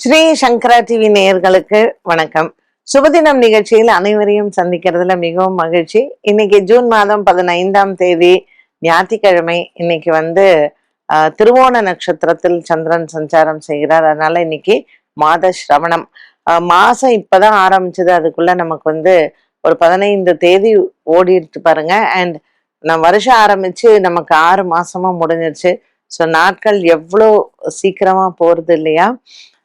ஸ்ரீ சங்கரா TV நேயர்களுக்கு வணக்கம். சுபதினம் நிகழ்ச்சியில் அனைவரையும் சந்திக்கிறதுல மிகவும் மகிழ்ச்சி. இன்னைக்கு ஜூன் மாதம் பதினைந்தாம் தேதி ஞாயிற்றுக்கிழமை இன்னைக்கு வந்து ஆஹ், திருவோண நட்சத்திரத்தில் சந்திரன் சஞ்சாரம் செய்கிறார். அதனால இன்னைக்கு மாத சிரவணம். மாசம் இப்பதான் ஆரம்பிச்சது. அதுக்குள்ள நமக்கு வந்து ஒரு பதினைந்து தேதி ஓடிட்டு பாருங்க. அண்ட் நம்ம வருஷம் ஆரம்பிச்சு நமக்கு ஆறு மாசமா முடிஞ்சிருச்சு. ஸோ நாட்கள் எவ்வளோ சீக்கிரமா போறது இல்லையா?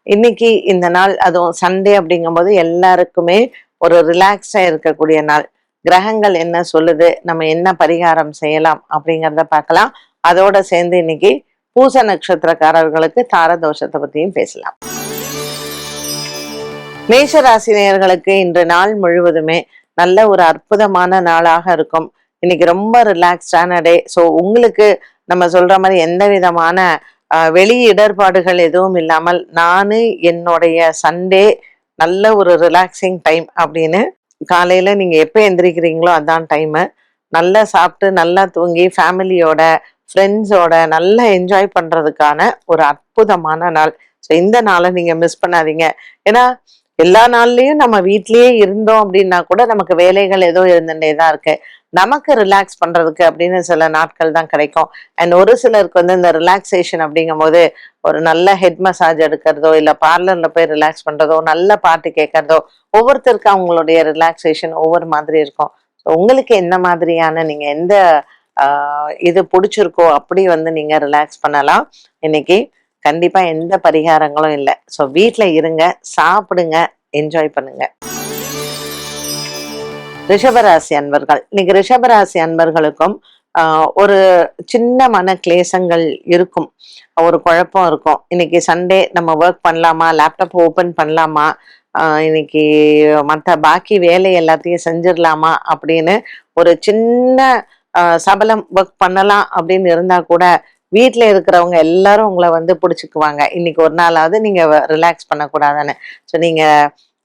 இன்னைக்கு இந்த நாள் அதுவும் சண்டே அப்படிங்கும்போது எல்லாருக்குமே ஒரு ரிலாக்ஸா இருக்கக்கூடிய நாள். கிரகங்கள் என்ன சொல்லுது நம்ம என்ன பரிகாரம் செய்யலாம் அப்படிங்கிறத பார்க்கலாம். அதோட சேர்ந்து இன்னைக்கு பூச நட்சத்திரக்காரர்களுக்கு தாரதோஷத்தை பத்தியும் பேசலாம். மேஷ ராசினியர்களுக்கு இன்று நாள் முழுவதுமே நல்ல ஒரு அற்புதமான நாளாக இருக்கும். இன்னைக்கு ரொம்ப ரிலாக்ஸ்டான டே ஸோ உங்களுக்கு நம்ம சொல்ற மாதிரி எந்த விதமான வெளி இடர்பாடுகள் எதுவும் இல்லாமல் நானு என்னுடைய சண்டே நல்ல ஒரு ரிலாக்ஸிங் டைம் அப்படின்னு காலையில் நீங்கள் எப்போ எந்திரிக்கிறீங்களோ அதான் டைமு நல்லா சாப்பிட்டு நல்லா தூங்கி ஃபேமிலியோட ஃப்ரெண்ட்ஸோட நல்லா என்ஜாய் பண்ணுறதுக்கான ஒரு அற்புதமான நாள். ஸோ இந்த நாளை நீங்கள் மிஸ் பண்ணாதீங்க. ஏன்னா எல்லா நாள்லேயும் நம்ம வீட்லேயே இருந்தோம் அப்படின்னா கூட நமக்கு வேலைகள் ஏதோ இருந்துகிட்டே தான் இருக்குது நமக்கு ரிலாக்ஸ் பண்றதுக்கு அப்படின்னு சில நாட்கள் தான் கிடைக்கும். அண்ட் ஒரு சிலருக்கு வந்து இந்த ரிலாக்ஸேஷன் அப்படிங்கும் போது ஒரு நல்ல ஹெட் மசாஜ் எடுக்கிறதோ இல்லை பார்லர்ல போய் ரிலாக்ஸ் பண்றதோ நல்ல பாட்டு கேட்கறதோ ஒவ்வொருத்தருக்கு அவங்களுடைய ரிலாக்ஸேஷன் ஒவ்வொரு மாதிரி இருக்கும். ஸோ உங்களுக்கு என்ன மாதிரியான நீங்க எந்த இது பிடிச்சிருக்கோ அப்படி வந்து நீங்க ரிலாக்ஸ் பண்ணலாம். இன்னைக்கு கண்டிப்பா எந்த பரிகாரங்களும் இல்லை. ஸோ வீட்டில் இருங்க சாப்பிடுங்க என்ஜாய் பண்ணுங்க. ரிஷபராசி அன்பர்கள். இன்னைக்கு ரிஷபராசி அன்பர்களுக்கும் ஒரு சின்ன மன கிளேசங்கள் இருக்கும். ஒரு குழப்பம் இருக்கும். இன்னைக்கு சண்டே நம்ம ஒர்க் பண்ணலாமா? லேப்டாப் ஓபன் பண்ணலாமா? இன்னைக்கு மற்ற பாக்கி வேலை எல்லாத்தையும் செஞ்சிடலாமா? அப்படின்னு ஒரு சின்ன சபலம் ஒர்க் பண்ணலாம் அப்படின்னு இருந்தா கூட வீட்டில் இருக்கிறவங்க எல்லாரும் உங்களை வந்து பிடிச்சிக்குவாங்க. இன்னைக்கு ஒரு நாளாவது நீங்க ரிலாக்ஸ் பண்ணக்கூடாதானே ஸோ நீங்க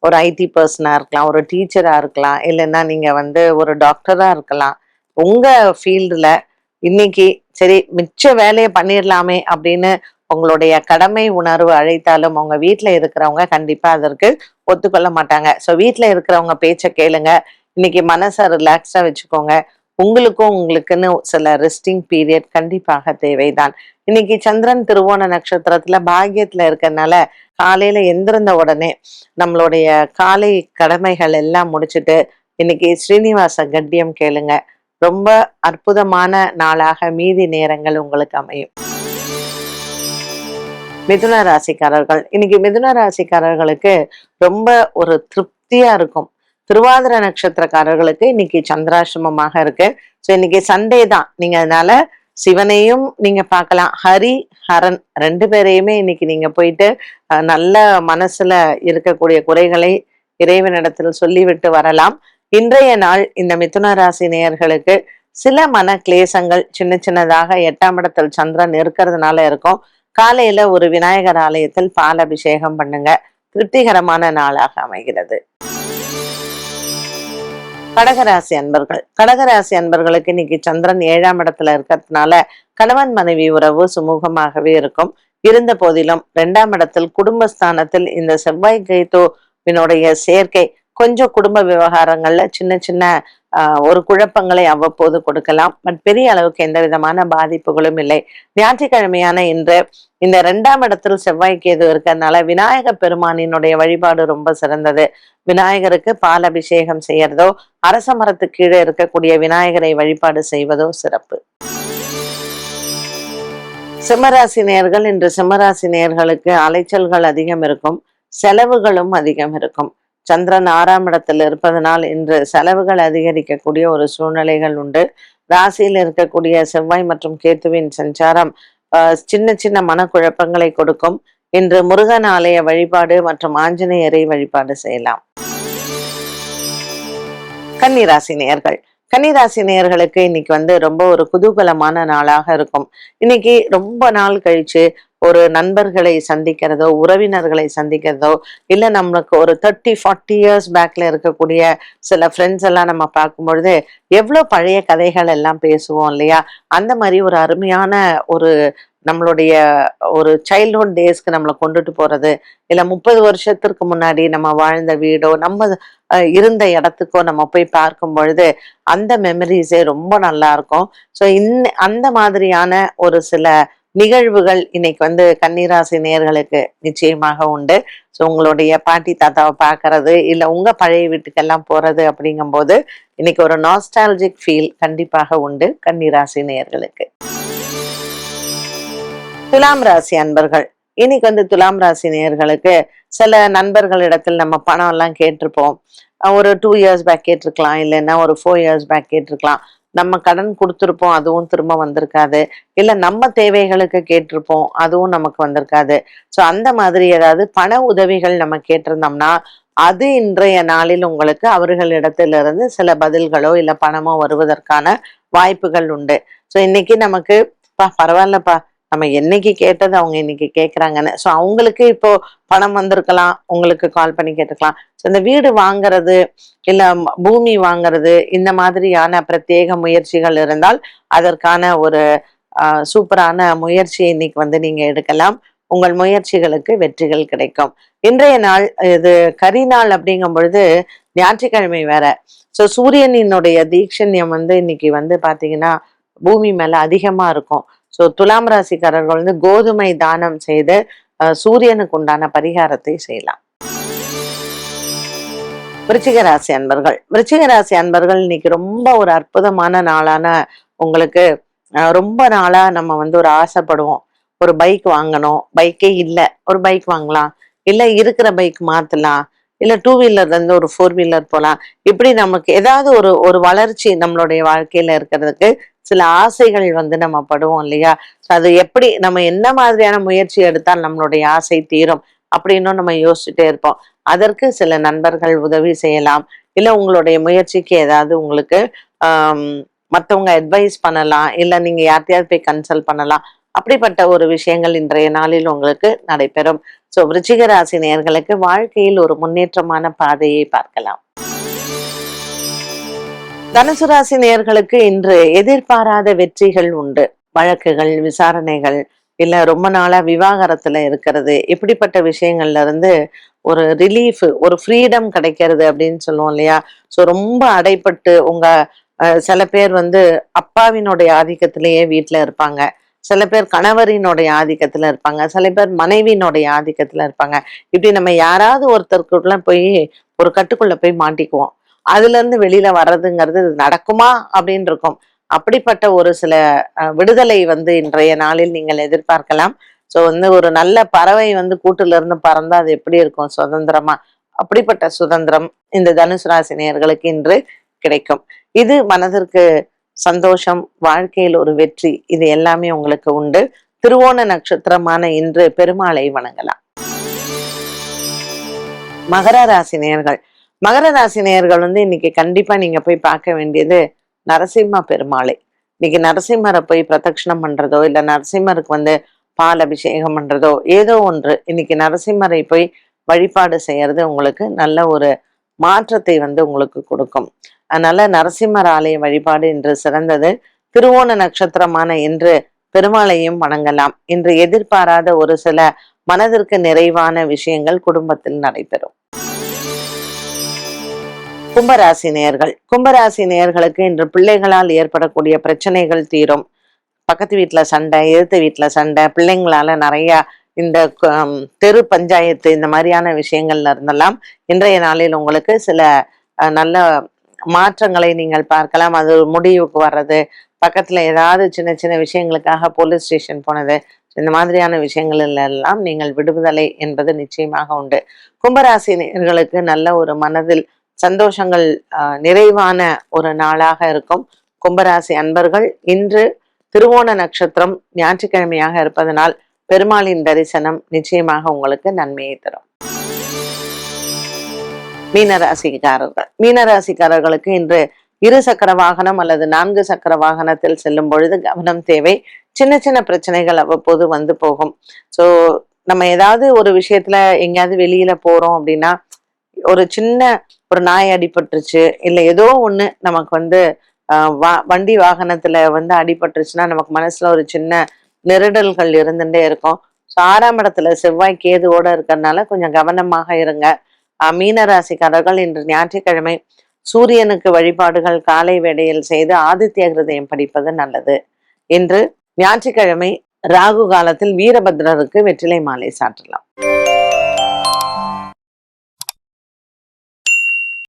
ஒரு ஐடி பர்சனாக இருக்கலாம் ஒரு டீச்சராக இருக்கலாம் இல்லைன்னா நீங்க வந்து ஒரு டாக்டராக இருக்கலாம். உங்க ஃபீல்டுல இன்னைக்கு சரி மிச்ச வேலையை பண்ணிடலாமே அப்படின்னு உங்களுடைய கடமை உணர்வு அழைத்தாலும் உங்க வீட்டில் இருக்கிறவங்க கண்டிப்பா அதற்கு ஒத்துக்கொள்ள மாட்டாங்க. ஸோ வீட்டில் இருக்கிறவங்க பேச்சை கேளுங்க. இன்னைக்கு மனசை ரிலாக்ஸா வச்சுக்கோங்க. உங்களுக்கும் உங்களுக்குன்னு சில ரெஸ்டிங் பீரியட் கண்டிப்பாக தேவைதான். இன்னைக்கு சந்திரன் திருவோண நட்சத்திரத்துல பாக்கியத்துல இருக்கறனால காலையில எந்திருந்த உடனே நம்மளுடைய காலை கடமைகள் எல்லாம் முடிச்சுட்டு இன்னைக்கு ஸ்ரீனிவாச கட்டியம் கேளுங்க. ரொம்ப அற்புதமான நாளாக மீதி நேரங்கள் உங்களுக்கு அமையும். மிதுன ராசிக்காரர்கள். இன்னைக்கு மிதுன ராசிக்காரர்களுக்கு ரொம்ப ஒரு திருப்தியா இருக்கும். திருவாதிர நட்சத்திரக்காரர்களுக்கு இன்னைக்கு சந்திராசிரமமாக இருக்கு. ஸோ இன்னைக்கு சண்டே தான். நீங்க அதனால சிவனையும் நீங்க பார்க்கலாம். ஹரி ஹரன் ரெண்டு பேரையுமே இன்னைக்கு நீங்க போயிட்டு நல்ல மனசுல இருக்கக்கூடிய குறைகளை இறைவனிடத்தில் சொல்லிவிட்டு வரலாம். இன்றைய நாள் இந்த மிதுன ராசி நேயர்களுக்கு சில மன கிளேசங்கள் சின்ன சின்னதாக எட்டாம் இடத்தில் சந்திரன் இருக்கிறதுனால இருக்கும். காலையில ஒரு விநாயகர் ஆலயத்தில் பால் அபிஷேகம் பண்ணுங்க. திருப்திகரமான நாளாக அமைகிறது. கடகராசி அன்பர்கள். கடகராசி அன்பர்களுக்கு இன்னைக்கு சந்திரன் ஏழாம் இடத்துல இருக்கிறதுனால கணவன் மனைவி உறவு சுமூகமாகவே இருக்கும். இருந்த போதிலும் இரண்டாம் இடத்தில் குடும்பஸ்தானத்தில் இந்த செவ்வாய் கேத்துவினுடைய சேர்க்கை கொஞ்சம் குடும்ப விவகாரங்கள்ல சின்ன சின்ன ஒரு குழப்பங்களை அவ்வப்போது கொடுக்கலாம். பட் பெரிய அளவுக்கு எந்த விதமான பாதிப்புகளும் இல்லை. ஞாயிற்றுக்கிழமையான இன்று இந்த இரண்டாம் இடத்தில் செவ்வாய் கேது இருக்கிறதுனால விநாயக பெருமானினுடைய வழிபாடு ரொம்ப சிறந்தது. விநாயகருக்கு பால் அபிஷேகம் செய்யறதோ அரச மரத்து கீழே இருக்கக்கூடிய விநாயகரை வழிபாடு செய்வதோ சிறப்பு. சிம்மராசி நேர்கள் இன்று சிம்மராசி நேயர்களுக்கு அலைச்சல்கள் அதிகம் இருக்கும். செலவுகளும் அதிகம் இருக்கும். சந்திரன் ஆறாம் இடத்தில் இருப்பதனால் இன்று செலவுகள் அதிகரிக்கக்கூடிய ஒரு சூழ்நிலைகள் உண்டு. ராசியில் இருக்கக்கூடிய செவ்வாய் மற்றும் கேத்துவின் சஞ்சாரம் சின்ன சின்ன மனக்குழப்பங்களை கொடுக்கும். இன்று முருகன் ஆலய வழிபாடு மற்றும் ஆஞ்சநேயரை வழிபாடு செய்யலாம். கன்னிராசி நேயர்கள். கன்னிராசி நேயர்களுக்கு இன்னைக்கு வந்து ரொம்ப ஒரு குதூகலமான நாளாக இருக்கும். இன்னைக்கு ரொம்ப நாள் கழிச்சு ஒரு நண்பர்களை சந்திக்கிறதோ உறவினர்களை சந்திக்கிறதோ இல்லை நம்மளுக்கு ஒரு தேர்ட்டி ஃபார்ட்டி இயர்ஸ் பேக்ல இருக்கக்கூடிய சில ஃப்ரெண்ட்ஸ் எல்லாம் நம்ம பார்க்கும்பொழுது எவ்வளோ பழைய கதைகள் எல்லாம் பேசுவோம் இல்லையா? அந்த மாதிரி ஒரு அருமையான ஒரு நம்மளுடைய ஒரு சைல்ட்ஹுட் டேஸ்க்கு நம்மளை கொண்டுட்டு போகிறது இல்லை முப்பது வருஷத்திற்கு முன்னாடி நம்ம வாழ்ந்த வீடோ நம்ம இருந்த இடத்துக்கோ நம்ம போய் பார்க்கும் பொழுது அந்த மெமரிஸே ரொம்ப நல்லா இருக்கும். ஸோ இன் அந்த மாதிரியான ஒரு சில நிகழ்வுகள் இன்னைக்கு வந்து கன்னிராசி நேர்களுக்கு நிச்சயமாக உண்டு. ஸோ உங்களுடைய பாட்டி தாத்தாவை பார்க்கறது இல்லை உங்க பழைய வீட்டுக்கெல்லாம் போறது அப்படிங்கும்போது இன்னைக்கு ஒரு நாஸ்டாலஜிக் ஃபீல் கண்டிப்பாக உண்டு கன்னிராசி நேர்களுக்கு துலாம் ராசி அன்பர்கள். இன்னைக்கு வந்து துலாம் ராசி நேர்களுக்கு சில நண்பர்களிடத்தில் நம்ம பணம் எல்லாம் கேட்டிருப்போம் ஒரு டூ இயர்ஸ் பேக் கேட்டிருக்கலாம் இல்லைன்னா ஒரு ஃபோர் இயர்ஸ் பேக் கேட்டிருக்கலாம். நம்ம கடன் கொடுத்துருப்போம் அதுவும் திரும்ப வந்திருக்காது. இல்ல நம்ம தேவைகளுக்கு கேட்டிருப்போம் அதுவும் நமக்கு வந்திருக்காது. ஸோ அந்த மாதிரி ஏதாவது பண உதவிகள் நம்ம கேட்டிருந்தோம்னா அது இன்றைய நாளில் உங்களுக்கு அவர்களிடத்திலிருந்து சில பதில்களோ இல்ல பணமோ வருவதற்கான வாய்ப்புகள் உண்டு. ஸோ இன்னைக்கு நமக்கு பா பரவாயில்லப்பா நம்ம என்னைக்கு கேட்டது அவங்க இன்னைக்கு கேட்குறாங்கன்னு ஸோ அவங்களுக்கு இப்போ பணம் வந்திருக்கலாம் உங்களுக்கு கால் பண்ணி கேட்டுக்கலாம். ஸோ இந்த வீடு வாங்குறது இல்லை பூமி வாங்குறது இந்த மாதிரியான பிரத்யேக முயற்சிகள் இருந்தால் அதற்கான ஒரு சூப்பரான முயற்சியை இன்னைக்கு வந்து நீங்கள் எடுக்கலாம். உங்கள் முயற்சிகளுக்கு வெற்றிகள் கிடைக்கும். இன்றைய நாள் இது கரி நாள் அப்படிங்கும் பொழுது ஞாயிற்றுக்கிழமை வேற. ஸோ சூரியனினுடைய தீட்சண்யம் வந்து இன்னைக்கு வந்து பார்த்தீங்கன்னா பூமி மேலே அதிகமாக இருக்கும். ஸோ துலாம் ராசிக்காரர்கள் வந்து கோதுமை தானம் செய்து சூரியனுக்கு உண்டான பரிகாரத்தை செய்யலாம். விருச்சிக ராசி அன்பர்கள். விருச்சிக ராசி அன்பர்கள் இன்னைக்கு ரொம்ப ஒரு அற்புதமான நாளான உங்களுக்கு ரொம்ப நாளா நம்ம வந்து ஒரு ஆசைப்படுவோம். ஒரு பைக் வாங்கணும். பைக்கே இல்லை. ஒரு பைக் வாங்கலாம். இல்ல இருக்கிற பைக் மாத்தலாம். இல்ல டூ வீலர்லேருந்து ஒரு ஃபோர் வீலர் போகலாம் இப்படி நமக்கு ஏதாவது ஒரு ஒரு வளர்ச்சி நம்மளுடைய வாழ்க்கையில இருக்கிறதுக்கு சில ஆசைகள் வந்து நம்ம படுவோம் இல்லையா? அது எப்படி நம்ம என்ன மாதிரியான முயற்சி எடுத்தால் நம்மளுடைய ஆசை தீரும் அப்படின்னும் நம்ம யோசிச்சுட்டே இருப்போம். அதற்கு சில நண்பர்கள் உதவி செய்யலாம். இல்லை உங்களுடைய முயற்சிக்கு ஏதாவது உங்களுக்கு மற்றவங்க மத்தவங்க அட்வைஸ் பண்ணலாம். இல்லை நீங்க யார்த்தையாவது போய் கன்சல்ட் பண்ணலாம். அப்படிப்பட்ட ஒரு விஷயங்கள் இன்றைய நாளில் உங்களுக்கு நடைபெறும். சோ விருச்சிக ராசி நேயர்களுக்கு வாழ்க்கையில் ஒரு முன்னேற்றமான பாதையை பார்க்கலாம். தனுசு ராசி நேயர்களுக்கு இன்று எதிர்பாராத வெற்றிகள் உண்டு. வழக்குகள் விசாரணைகள் இல்ல ரொம்ப நாளா விவாகரத்துல இருக்கிறது. இப்படிப்பட்ட விஷயங்கள்ல இருந்து ஒரு ரிலீஃப் ஒரு ஃப்ரீடம் கிடைக்கிறது அப்படின்னு சொல்லுவோம் இல்லையா? ஸோ ரொம்ப அடைப்பட்டு உங்க அஹ், சில பேர் வந்து அப்பாவினுடைய ஆதிக்கத்திலேயே வீட்டில் இருப்பாங்க. சில பேர் கணவரினுடைய ஆதிக்கத்துல இருப்பாங்க சில பேர் மனைவியினுடைய ஆதிக்கத்துல இருப்பாங்க. இப்படி நம்ம யாராவது ஒருத்தருக்குள்ள போய் ஒரு கட்டுக்குள்ள போய் மாட்டிக்குவோம். அதுல இருந்து வெளியில வர்றதுங்கிறது நடக்குமா அப்படின்னு இருக்கும் அப்படிப்பட்ட ஒரு சில விடுதலை வந்து இன்றைய நாளில் நீங்கள் எதிர்பார்க்கலாம். ஸோ வந்து ஒரு நல்ல பறவை வந்து கூட்டுல இருந்து பறந்தா அது எப்படி இருக்கும்? சுதந்திரமா? அப்படிப்பட்ட சுதந்திரம் இந்த தனுசு ராசி இன்று கிடைக்கும். இது மனதிற்கு சந்தோஷம் வாழ்க்கையில் ஒரு வெற்றி இது எல்லாமே உங்களுக்கு உண்டு. திருவோண நட்சத்திரமான இன்று பெருமாளை வணங்கலாம். மகர ராசி நேர்கள் மகர ராசி நேர்கள் வந்து இன்னைக்கு கண்டிப்பா நீங்க போய் பார்க்க வேண்டியது நரசிம்ம பெருமாளை. இன்னைக்கு நரசிம்மரை போய் பிரதட்சணம் பண்றதோ இல்ல நரசிம்மருக்கு வந்து பால் அபிஷேகம் பண்றதோ ஏதோ ஒன்று இன்னைக்கு நரசிம்மரை போய் வழிபாடு செய்யறது உங்களுக்கு நல்ல ஒரு மாற்றத்தை வந்து உங்களுக்கு கொடுக்கும். அதனால நரசிம்மர் ஆலய வழிபாடு இன்று சிறந்தது. திருவோண நட்சத்திரமான இன்று பெருமாளையும் வணங்கலாம். இன்று எதிர்பாராத ஒரு சில மனதிற்கு நிறைவான விஷயங்கள் குடும்பத்தில் நடைபெறும். கும்பராசி நேயர்கள். கும்பராசி நேயர்களுக்கு இன்று பிள்ளைகளால் ஏற்படக்கூடிய பிரச்சனைகள் தீரும். பக்கத்து வீட்டுல சண்டை எதிர்த்து வீட்டுல சண்டை பிள்ளைங்களால நிறைய இந்த தெரு பஞ்சாயத்து இந்த மாதிரியான விஷயங்கள்ல இருந்தெல்லாம் இன்றைய நாளில் உங்களுக்கு சில நல்ல மாற்றங்களை நீங்கள் பார்க்கலாம். அது ஒரு முடிவுக்கு வர்றது. பக்கத்துல ஏதாவது சின்ன சின்ன விஷயங்களுக்காக போலீஸ் ஸ்டேஷன் போனது. இந்த மாதிரியான விஷயங்கள்ல எல்லாம் நீங்கள் விடுதலை என்பது நிச்சயமாக உண்டு. கும்பராசி நல்ல ஒரு மனதில் சந்தோஷங்கள் நிறைவான ஒரு நாளாக இருக்கும். கும்பராசி அன்பர்கள் இன்று திருவோண நட்சத்திரம் ஞாயிற்றுக்கிழமையாக இருப்பதனால் பெருமாளின் தரிசனம் நிச்சயமாக உங்களுக்கு நன்மையை தரும். மீனராசிக்காரர்கள். மீனராசிக்காரர்களுக்கு இன்று இரு சக்கர வாகனம் அல்லது நான்கு சக்கர வாகனத்தில் செல்லும் பொழுது கவனம் தேவை. சின்ன சின்ன பிரச்சனைகள் அவ்வப்போது வந்து போகும். ஸோ நம்ம ஏதாவது ஒரு விஷயத்துல எங்கேயாவது வெளியில போறோம் அப்படின்னா ஒரு சின்ன ஒரு நாய் அடிபட்டுருச்சு இல்லை ஏதோ ஒன்று நமக்கு வந்து வா- வண்டி வாகனத்துல வந்து அடிபட்டுருச்சுன்னா நமக்கு மனசுல ஒரு சின்ன நெருடல்கள் இருந்துட்டே இருக்கும். ஸோ ஆறாம் இடத்துல செவ்வாய் கேதுவோட இருக்கிறதுனால கொஞ்சம் கவனமாக இருங்க. அஹ் மீன ராசிக்காரர்கள் இன்று ஞாயிற்றுக்கிழமை சூரியனுக்கு வழிபாடுகள் காலை வேளையில் செய்து ஆதித்ய ஹிருதயம் படிப்பது நல்லது. இன்று ஞாயிற்றுக்கிழமை ராகு காலத்தில் வீரபத்ரருக்கு வெற்றிலை மாலை சாற்றலாம்.